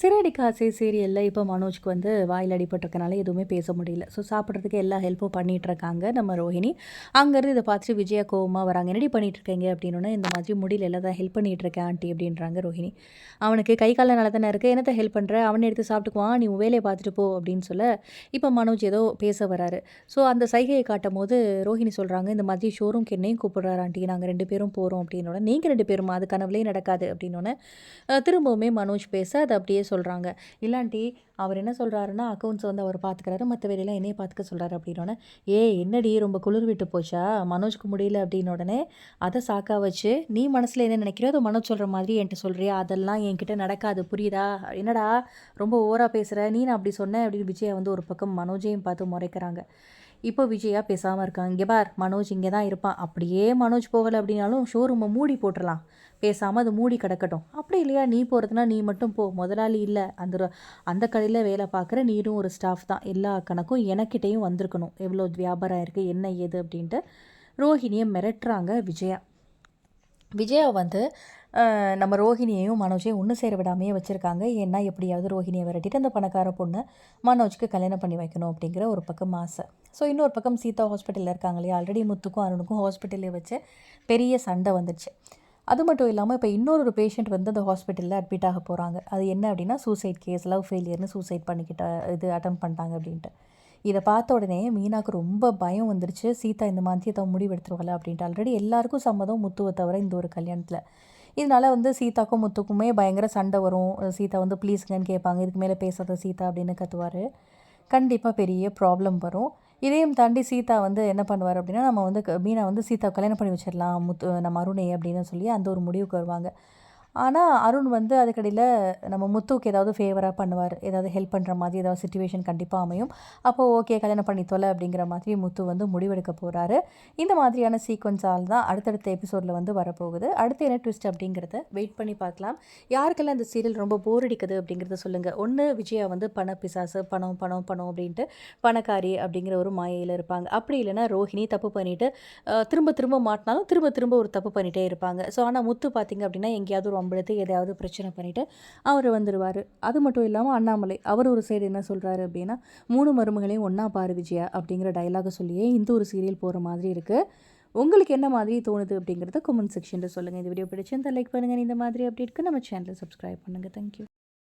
சிறடி காசி சீரியலில் இப்போ மனோஜ்க்கு வந்து வாயில் அடிபட்டிருக்கனால எதுவுமே பேச முடியல. ஸோ சாப்பிட்றதுக்கு எல்லா ஹெல்ப்பும் பண்ணிகிட்ருக்காங்க நம்ம ரோஹிணி. அங்கேருந்து இதை பார்த்துட்டு விஜயா கோவமாக வராங்க. என்னடி பண்ணிட்டு இருக்கீங்க இந்த மாதிரி முடியல. எல்லாத்தான் ஹெல்ப் பண்ணிட்டு இருக்கேன் ஆண்டி அப்படின்றாங்க ரோஹிணி. அவனுக்கு கை கால நல்லா தானே இருக்குது என்னத்தை ஹெல்ப் பண்ணுற அவனை எடுத்து சாப்பிட்டுக்குவான். நீ வேலையை பார்த்துட்டு போ அப்படின்னு சொல்ல இப்போ மனோஜ் ஏதோ பேச வராரு. ஸோ அந்த சைகையை காட்டும் போது ரோஹிணி சொல்கிறாங்க இந்த மாதிரி ஷோரூம்க்கு என்னையும் கூப்பிட்றாரு ஆண்டி. நாங்கள் ரெண்டு பேரும் போகிறோம் அப்படின்னோட நீங்கள் ரெண்டு பேரும்? அது கனவுலேயே நடக்காது அப்படின்னோடனே திரும்பவுமே மனோஜ் பேச அதை அப்படியே சொல்கிறாங்க இல்லாண்டி அவர் என்ன சொல்கிறாருன்னா அக்கௌண்ட்ஸ் வந்து அவர் பார்த்துக்கிறாரு மற்ற வேலையெல்லாம் என்னையே பார்த்துக்க சொல்கிறாரு அப்படின்னோடனே ஏ என்னடி ரொம்ப குளிர் விட்டு போச்சா? மனோஜ்க்கு முடியல அப்படின்னு உடனே அதை சாக்கா வச்சு நீ மனசில் என்ன நினைக்கிறியோ அதை மனோஜ் சொல்கிற மாதிரி என்கிட்ட சொல்கிறியா அதெல்லாம் என்கிட்ட நடக்காது புரியுதா? என்னடா ரொம்ப ஓவராக பேசுகிற நீ நான் அப்படி சொன்னேன் அப்படின்னு விஜயா வந்து ஒரு பக்கம் மனோஜையும் பார்த்து முறைக்கிறாங்க. இப்போ விஜயா பேசாமல் இருக்காங்க இங்கே பார் மனோஜ் இங்கே தான் இருப்பான். அப்படியே மனோஜ் போகலை அப்படின்னாலும் ஷோரூமை மூடி போட்டுடலாம் பேசாமல் அது மூடி கிடக்கட்டும். அப்படி இல்லையா? நீ போகிறதுனா நீ மட்டும் போ. முதலாளி இல்லை. அந்த அந்த கடையில் வேலை பார்க்குற நீரும் ஒரு ஸ்டாஃப் தான். எல்லா கணக்கும் எனக்கிட்டேயும் வந்திருக்கணும். எவ்வளோ வியாபாரம் இருக்குது என்ன ஏது? அப்படின்ட்டு ரோஹிணியை மிரட்டுறாங்க விஜயா. விஜயா வந்து நம்ம ரோஹிணியையும் மனோஜையும் ஒன்று சேர விடாமையே வச்சுருக்காங்க. ஏன்னா எப்படியாவது ரோஹிணியை விரட்டிட்டு அந்த பணக்கார பொண்ணு மனோஜுக்கு கல்யாணம் பண்ணி வைக்கணும் அப்படிங்கிற ஒரு பக்கம் ஆசை. ஸோ இன்னொரு பக்கம் சீதா ஹாஸ்பிட்டலில் இருக்காங்க இல்லையா? ஆல்ரெடி முத்துக்கும் அருணுக்கும் ஹாஸ்பிட்டலே வச்சு பெரிய சண்டை வந்துடுச்சு அது மட்டும் இல்லாமல் இப்போ இன்னொரு ஒரு பேஷண்ட் வந்து அந்த ஹாஸ்பிட்டலில் அட்மிட் ஆக போகிறாங்க அது என்ன அப்படின்னா சூசைட் கேஸ் லவ் ஃபெயிலியர்னு சூசைட் பண்ணிக்கிட்ட இது அட்டம் பண்ணிட்டாங்க அப்படின்ட்டு. இதை பார்த்த உடனே மீனாவுக்கு ரொம்ப பயம் வந்துருச்சு. சீதா இந்த மாதிரி தான் முடிவு அப்படின்ட்டு. ஆல்ரெடி எல்லாருக்கும் சம்மதம் முத்துவை தவிர இந்த ஒரு கல்யாணத்தில். இதனால் வந்து சீதாக்கும் முத்துக்குமே பயங்கர சண்டை வரும். சீதா வந்து ப்ளீஸுங்கன்னு கேட்பாங்க. இதுக்கு மேலே பேசாத சீதா அப்படின்னு கத்துவார். கண்டிப்பாக பெரிய ப்ராப்ளம் வரும். இதையும் தாண்டி சீதா வந்து என்ன பண்ணுவார் அப்படின்னா நம்ம வந்து மீனா வந்து சீதா கல்யாணம் பண்ணி வச்சிடலாம். முத்து நம்ம அருணை அப்படின்னு சொல்லி அந்த ஒரு முடிவுக்கு வருவாங்க. ஆனால் அருண் வந்து அதுக்கடியில் நம்ம முத்துவுக்கு ஏதாவது ஃபேவராக பண்ணுவார். ஏதாவது ஹெல்ப் பண்ணுற மாதிரி ஏதாவது சுச்சுவேஷன் கண்டிப்பாக அமையும். அப்போ ஓகே கல்யாணம் பண்ணி தொலை அப்படிங்கிற மாதிரி முத்து வந்து முடிவெடுக்க போகிறாரு இந்த மாதிரியான சீக்வன்ஸால் தான் அடுத்தடுத்த எபிசோடில் வந்து வரப்போகுது. அடுத்து என்ன ட்விஸ்ட் அப்படிங்கிறத வெயிட் பண்ணி பார்க்கலாம். யாருக்கெல்லாம் அந்த சீரியல் ரொம்ப போர் அடிக்குது அப்படிங்கிறத சொல்லுங்கள் ஒன்று விஜயா வந்து பண பிசாசு பணம் பணம் பணம் அப்படின்ட்டு பணக்காரி அப்படிங்கிற ஒரு மாயையில் இருப்பாங்க. அப்படி இல்லைன்னா ரோஹிணி தப்பு பண்ணிவிட்டு திரும்ப திரும்ப மாட்டினாலும் திரும்ப திரும்ப ஒரு தப்பு பண்ணிகிட்டே இருப்பாங்க. ஸோ ஆனால் முத்து பார்த்திங்க அப்படின்னா எங்கேயாவது ஒரு வம்பெடுத்து ஏதாவது பிரச்சனை பண்ணிவிட்டு அவர் வந்துடுவார் அது மட்டும் இல்லாமல் அண்ணாமலை அவர் ஒரு சைடு என்ன சொல்கிறாரு அப்படின்னா மூணு மருமகளையும் ஒன்றா பாரு விஜயா அப்படிங்கிற டைலாக சொல்லியே இந்த ஒரு சீரியல் போகிற மாதிரி இருக்குது உங்களுக்கு என்ன மாதிரி தோணுது அப்படிங்கிறத கமெண்ட் செக்ஷனில் சொல்லுங்கள் இந்த வீடியோ பிடிச்சிருந்தால் லைக் பண்ணுங்கள் இந்த மாதிரி அப்டேட்க்கு நம்ம சேனலை சப்ஸ்கிரைப் பண்ணுங்கள் தேங்க்யூ